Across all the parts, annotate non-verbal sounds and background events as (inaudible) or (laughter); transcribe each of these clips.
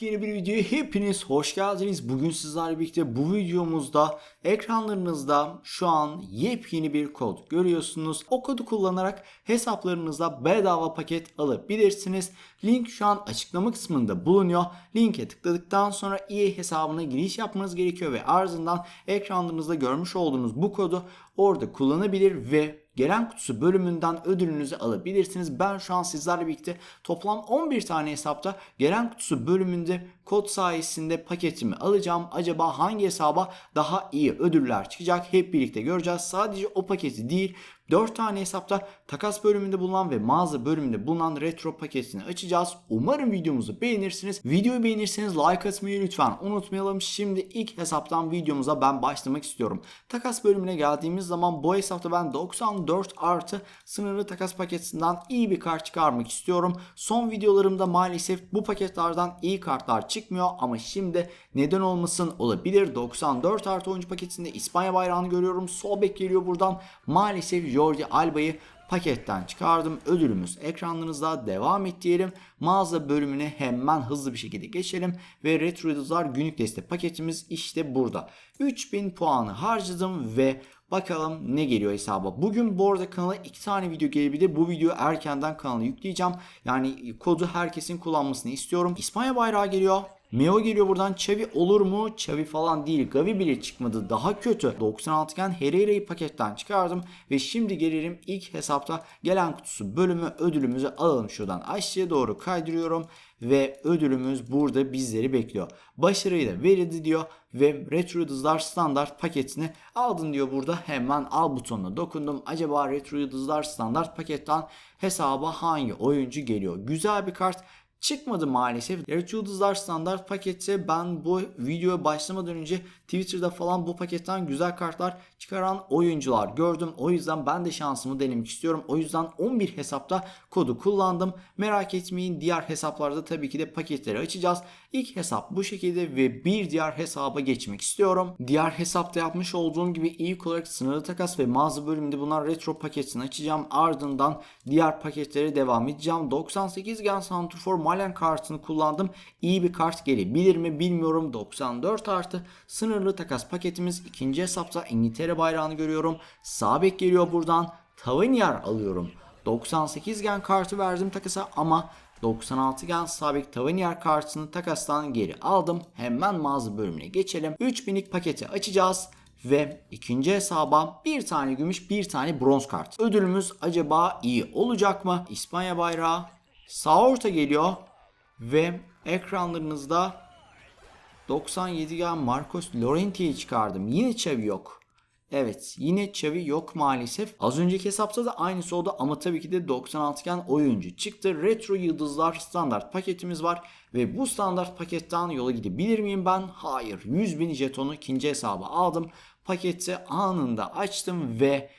Yepyeni bir videoya hepiniz hoş geldiniz. Bugün sizlerle birlikte bu videomuzda ekranlarınızda şu an yepyeni bir kod görüyorsunuz. O kodu kullanarak hesaplarınızda bedava paket alabilirsiniz. Link şu an açıklama kısmında bulunuyor. Linke tıkladıktan sonra EA hesabına giriş yapmanız gerekiyor ve ardından ekranlarınızda görmüş olduğunuz bu kodu orada kullanabilir ve gelen kutusu bölümünden ödülünüzü alabilirsiniz. Ben şu an sizlerle birlikte toplam 11 tane hesapta gelen kutusu bölümünde kod sayesinde paketimi alacağım. Acaba hangi hesaba daha iyi ödüller çıkacak hep birlikte göreceğiz. Sadece o paketi değil 4 tane hesapta takas bölümünde bulunan ve mağaza bölümünde bulunan retro paketini açacağız. Umarım videomuzu beğenirsiniz. Videoyu beğenirseniz like atmayı lütfen unutmayalım. Şimdi ilk hesaptan videomuza ben başlamak istiyorum. Takas bölümüne geldiğimiz zaman bu hesapta ben 94 artı sınırlı takas paketinden iyi bir kart çıkarmak istiyorum. Son videolarımda maalesef bu paketlerden iyi kartlar çıkmıyor ama şimdi neden olmasın olabilir. 94 artı oyuncu paketinde İspanya bayrağını görüyorum. Sol bek geliyor buradan. Maalesef Jordi Alba'yı paketten çıkardım. Ödülümüz ekranlarınızda devam et diyelim. Mağaza bölümüne hemen hızlı bir şekilde geçelim. Ve Retro Yıldızlar günlük destek paketimiz işte burada. 3000 puanı harcadım ve Bakalım ne geliyor hesaba. Bugün bu arada kanala iki tane video gelebilir. Bu videoyu erkenden kanala yükleyeceğim. Yani kodu herkesin kullanmasını istiyorum. İspanya bayrağı geliyor. Meo geliyor buradan. Xavi olur mu? Xavi falan değil. Gavi bile çıkmadı. Daha kötü. 96 iken Herrera'yı paketten çıkardım. Ve şimdi gelirim ilk hesapta gelen kutusu bölümü ödülümüzü alalım şuradan. Aşağıya doğru kaydırıyorum. Ve ödülümüz burada bizleri bekliyor. Başarıyla verildi diyor. Ve Retro Yıldızlar standart paketini aldın diyor burada. Hemen al butonuna dokundum. Acaba Retro Yıldızlar standart paketten hesaba hangi oyuncu geliyor? Güzel bir kart çıkmadı maalesef. Red Yıldızlar standart paketse ben bu videoya başlamadan önce Twitter'da falan bu paketten güzel kartlar çıkaran oyuncular gördüm. O yüzden ben de şansımı denemek istiyorum. O yüzden 11 hesapta kodu kullandım. Merak etmeyin diğer hesaplarda tabii ki de paketleri açacağız. İlk hesap bu şekilde ve bir diğer hesaba geçmek istiyorum. Diğer hesapta yapmış olduğum gibi ilk olarak sınırlı takas ve mağaza bölümünde bulunan retro paketini açacağım. Ardından diğer paketlere devam edeceğim. 98 gen Santrfor Malen kartını kullandım. İyi bir kart gelebilir mi bilmiyorum. 94 artı sınırlı takas paketimiz. ikinci hesapta İngiltere bayrağını görüyorum. Sabek geliyor buradan. Tavernier alıyorum. 98 gen kartı verdim takasa ama 96 gen sabit Tavernier kartını takastan geri aldım. Hemen mağaza bölümüne geçelim. 3000'lik paketi açacağız. Ve ikinci hesaba bir tane gümüş bir tane bronz kart. Ödülümüz acaba iyi olacak mı? İspanya bayrağı sağ orta geliyor. Ve ekranlarınızda 97 gen Marcos Llorenti'yi çıkardım. Yine Xavi yok. Evet yine Xavi yok maalesef. Az önceki hesapta da aynısı oldu ama tabii ki de 96 gen oyuncu çıktı. Retro Yıldızlar standart paketimiz var. Ve bu standart paketten yola gidebilir miyim ben? Hayır. 100 bin jetonu ikinci hesaba aldım. Paketi anında açtım ve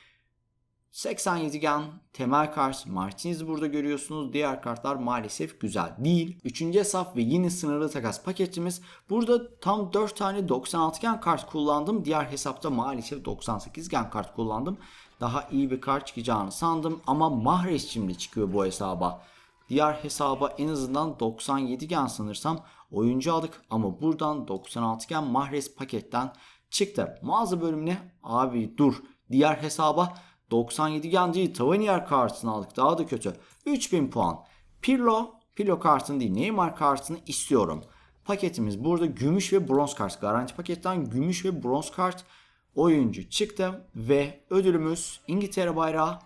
87 gen temel kart Martinez burada görüyorsunuz. Diğer kartlar maalesef güzel değil. Üçüncü hesap ve yine sınırlı takas paketimiz. Burada tam 4 tane 96 gen kart kullandım. Diğer hesapta maalesef 98 gen kart kullandım. Daha iyi bir kart çıkacağını sandım ama Mahrez şimdi çıkıyor bu hesaba. Diğer hesaba en azından 97 gen sanırsam oyuncu aldık ama buradan 96 gen Mahrez paketten çıktı. Mağaza bölümüne abi dur diğer hesaba 97 gen değil Tavernier kartını aldık daha da kötü. 3000 puan. Pirlo, Pirlo kartını değil Neymar kartını istiyorum. Paketimiz burada gümüş ve bronz kart. Garanti paketten gümüş ve bronz kart oyuncu çıktı. Ve ödülümüz İngiltere bayrağı.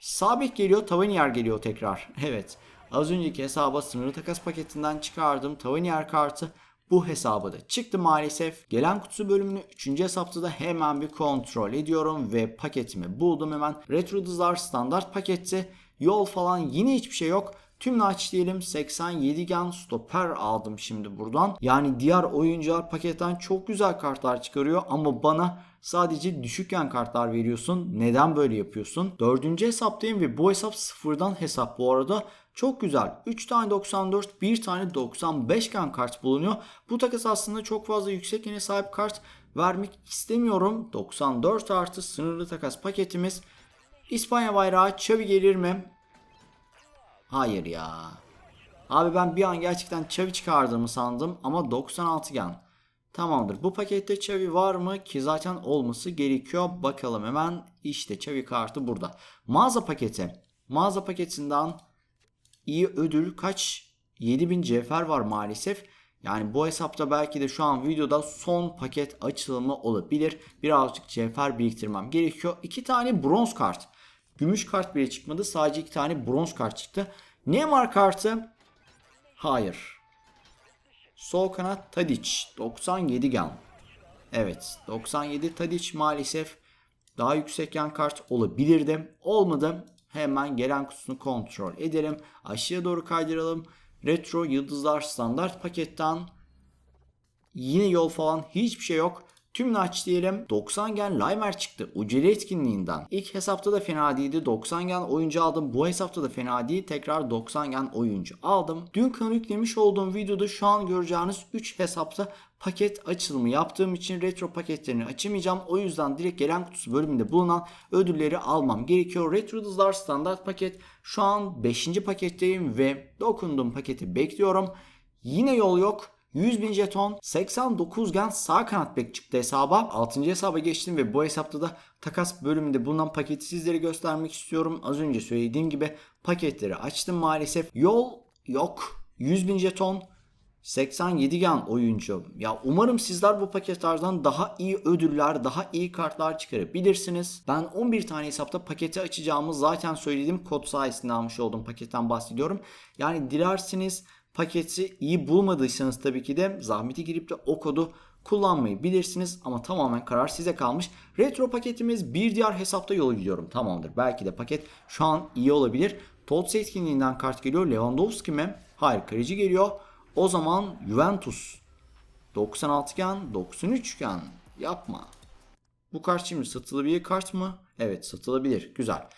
Sabit geliyor Tavernier geliyor tekrar. (laughs) Evet az önceki hesaba sınırlı takas paketinden çıkardım Tavernier kartı. Bu hesaba da çıktı maalesef. Gelen kutusu bölümünü 3. hesapta da hemen bir kontrol ediyorum ve paketimi buldum hemen. Retro Yıldızlar standart paketti. Yol falan yine hiçbir şey yok. Tüm aç diyelim 87 gen stoper aldım şimdi buradan. Yani diğer oyuncular paketten çok güzel kartlar çıkarıyor ama bana sadece düşük gen kartlar veriyorsun. Neden böyle yapıyorsun? Dördüncü hesaptayım ve bu hesap sıfırdan hesap bu arada. Çok güzel. 3 tane 94, 1 tane 95 gen kart bulunuyor. Bu takas aslında çok fazla yüksek yine sahip kart vermek istemiyorum. 94 artı sınırlı takas paketimiz. İspanya bayrağı Xavi gelir mi? Hayır ya. Abi ben bir an gerçekten Xavi çıkardığımı sandım ama 96 gen. Tamamdır. Bu pakette Xavi var mı ki zaten olması gerekiyor. Bakalım hemen. İşte Xavi kartı burada. Mağaza paketi. Mağaza paketinden iyi ödül kaç? 7000 cevher var maalesef. Yani bu hesapta belki de şu an videoda son paket açılımı olabilir. Birazcık cevher biriktirmem gerekiyor. İki tane bronz kart. Gümüş kart bile çıkmadı. Sadece iki tane bronz kart çıktı. Neymar kartı? Hayır. Sol kanat Tadic 97 gen. Evet 97 Tadic maalesef daha yüksek yan kart olabilirdi. Olmadı. Hemen gelen kutusunu kontrol edelim. Aşağıya doğru kaydıralım. Retro Yıldızlar standart paketten yine yol falan hiçbir şey yok. Tüm naç diyelim 90 gen Limer çıktı uceli etkinliğinden. İlk hesapta da fena değildi 90 gen oyuncu aldım. Bu hesapta da fena değil tekrar 90 gen oyuncu aldım. Dün yüklemiş olduğum videoda şu an göreceğiniz 3 hesapta paket açılımı yaptığım için retro paketlerini açamayacağım. O yüzden direkt gelen kutusu bölümünde bulunan ödülleri almam gerekiyor. Retro Yıldızlar standart paket şu an 5. paketteyim ve dokunduğum paketi bekliyorum. Yine yol yok. 100 bin jeton 89 gen sağ kanat bek çıktı hesaba. 6. hesaba geçtim ve bu hesapta da takas bölümünde bulunan paketi sizlere göstermek istiyorum. Az önce söylediğim gibi paketleri açtım maalesef. Yol yok. 100 bin jeton 87 gen oyuncu. Ya umarım sizler bu paketlerden daha iyi ödüller, daha iyi kartlar çıkarabilirsiniz. Ben 11 tane hesapta paketi açacağımı zaten söyledim. Kod sayesinde almış olduğum paketten bahsediyorum. Yani dilerseniz paketi iyi bulmadıysanız tabii ki de zahmeti girip de o kodu kullanmayı bilirsiniz ama tamamen karar size kalmış. Retro paketimiz bir diğer hesapta yola gidiyorum. Tamamdır. Belki de paket şu an iyi olabilir. Tots etkinliğinden kart geliyor. Lewandowski mi? Hayır, kaleci geliyor. O zaman Juventus 96 gen, 93 gen. Yapma. Bu kart şimdi satılabilir kart mı? Evet satılabilir. Güzel.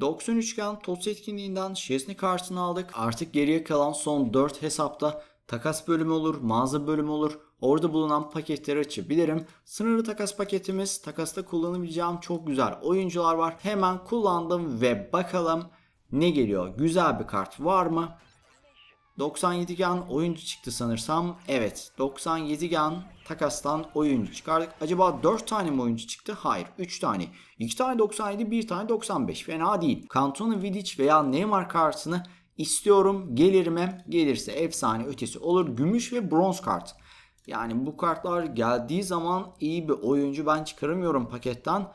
93 gen TOTS etkinliğinden Şesni kartını aldık. Artık geriye kalan son 4 hesapta takas bölümü olur, mağaza bölümü olur. Orada bulunan paketleri açabilirim. Sınırlı takas paketimiz. Takasta kullanabileceğim çok güzel oyuncular var. Hemen kullandım ve bakalım ne geliyor. Güzel bir kart var mı? 97 gen oyuncu çıktı sanırsam. Evet 97 gen takastan oyuncu çıkardık. Acaba 4 tane mi oyuncu çıktı? Hayır 3 tane. 2 tane 97 1 tane 95 fena değil. Cantona Vidic veya Neymar kartını istiyorum. Gelir mi? Gelirse efsane ötesi olur. Gümüş ve bronz kart. Yani bu kartlar geldiği zaman iyi bir oyuncu ben çıkaramıyorum paketten.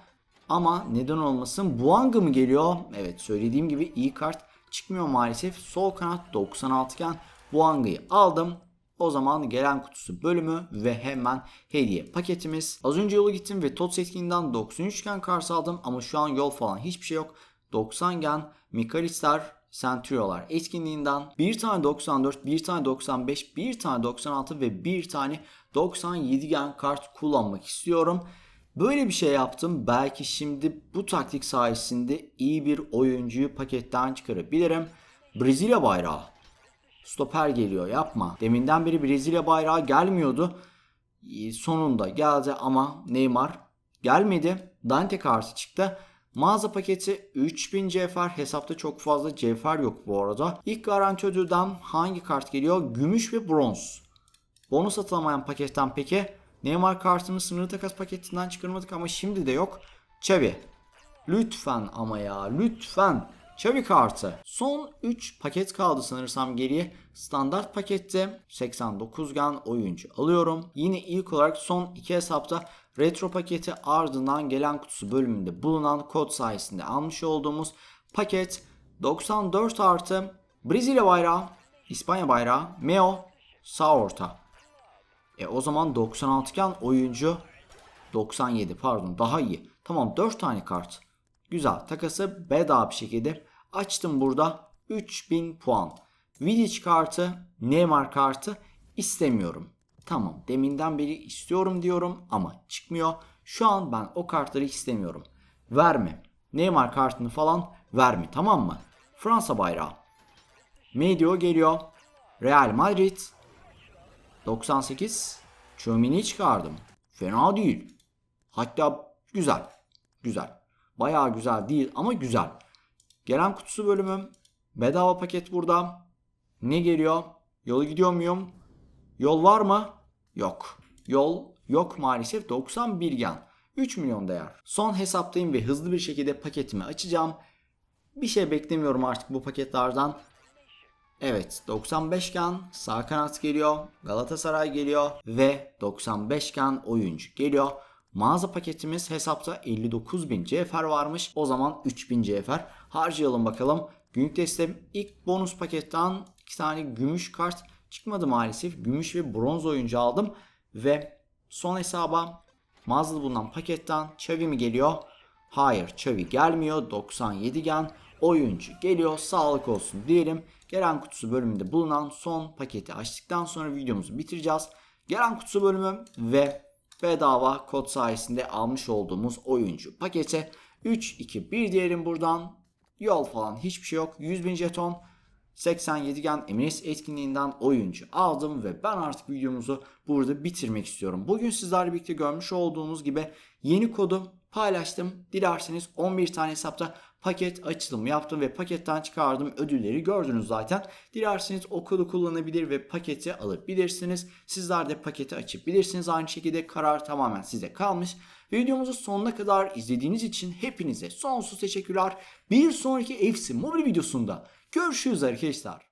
Ama neden olmasın Buanga mı geliyor? Evet söylediğim gibi iyi kart çıkmıyor maalesef. Sol kanat 96 iken Buanga'yı aldım. O zaman gelen kutusu bölümü ve hemen hediye paketimiz. Az önce yola gittim ve TOTS etkinliğinden 93 gen kars aldım ama şu an yol falan hiçbir şey yok. 90 gen Mikalistar Centuriolar etkinliğinden bir tane 94, bir tane 95, bir tane 96 ve bir tane 97 gen kart kullanmak istiyorum. Böyle bir şey yaptım. Belki şimdi bu taktik sayesinde iyi bir oyuncuyu paketten çıkarabilirim. Brezilya bayrağı. Stoper geliyor yapma. Deminden beri Brezilya bayrağı gelmiyordu. Ee, Sonunda geldi ama Neymar gelmedi. Dante kartı çıktı. Mağaza paketi 3000 cevher. Hesapta çok fazla cevher yok bu arada. İlk garanti ödülden hangi kart geliyor? Gümüş ve bronz. Bonus atılamayan paketten peki Neymar kartını sınırlı takas paketinden çıkarmadık ama şimdi de yok. Xavi. Lütfen ama ya lütfen. Xavi kartı. Son 3 paket kaldı sanırsam geriye. Standart pakette 89 gen oyuncu alıyorum. Yine ilk olarak son 2 hesapta retro paketi ardından gelen kutusu bölümünde bulunan kod sayesinde almış olduğumuz paket 94 artı Brezilya bayrağı, İspanya bayrağı, Meo, sağ orta. E o zaman 96 iken oyuncu 97 pardon daha iyi. Tamam 4 tane kart. Güzel takası bedava bir şekilde açtım burada 3000 puan. Vidic kartı Neymar kartı istemiyorum. Tamam deminden beri istiyorum diyorum ama çıkmıyor. Şu an ben o kartları istemiyorum. Verme. Neymar kartını falan verme tamam mı? Fransa bayrağı. Medio geliyor. Real Madrid 98 Chomini çıkardım. Fena değil. Hatta güzel. Güzel. Bayağı güzel değil ama güzel. Gelen kutusu bölümüm. Bedava paket burada. Ne geliyor? Yolu gidiyor muyum? Yol var mı? Yok. Yol yok maalesef 91 gen. 3 milyon değer. Son hesaptayım ve hızlı bir şekilde paketimi açacağım. Bir şey beklemiyorum artık bu paketlerden. Evet 95 gen sağ kanat geliyor. Galatasaray geliyor ve 95 gen oyuncu geliyor. Mağaza paketimiz hesapta 59.000 CFR varmış. O zaman 3000 CFR harcayalım bakalım. Günlük teslim ilk bonus paketten 2 tane gümüş kart çıkmadı maalesef. Gümüş ve bronz oyuncu aldım. Ve son hesaba mağazada bulunan paketten Xavi mi geliyor? Hayır Xavi gelmiyor. 97 gen oyuncu geliyor. Sağlık olsun diyelim. Gelen kutusu bölümünde bulunan son paketi açtıktan sonra videomuzu bitireceğiz. Gelen kutusu bölümü ve bedava kod sayesinde almış olduğumuz oyuncu paketi 3 2 1 diyelim buradan. Yol falan hiçbir şey yok. 100 bin jeton 87 gen Emirates etkinliğinden oyuncu aldım ve ben artık videomuzu burada bitirmek istiyorum. Bugün sizlerle birlikte görmüş olduğunuz gibi yeni kodu paylaştım. Dilerseniz 11 tane hesapta paket açılımı yaptım ve paketten çıkardığım ödülleri gördünüz zaten. Dilerseniz o kodu kullanabilir ve paketi alabilirsiniz. Sizler de paketi açabilirsiniz. Aynı şekilde karar tamamen size kalmış. Videomuzu sonuna kadar izlediğiniz için hepinize sonsuz teşekkürler. Bir sonraki FC Mobile videosunda görüşürüz arkadaşlar.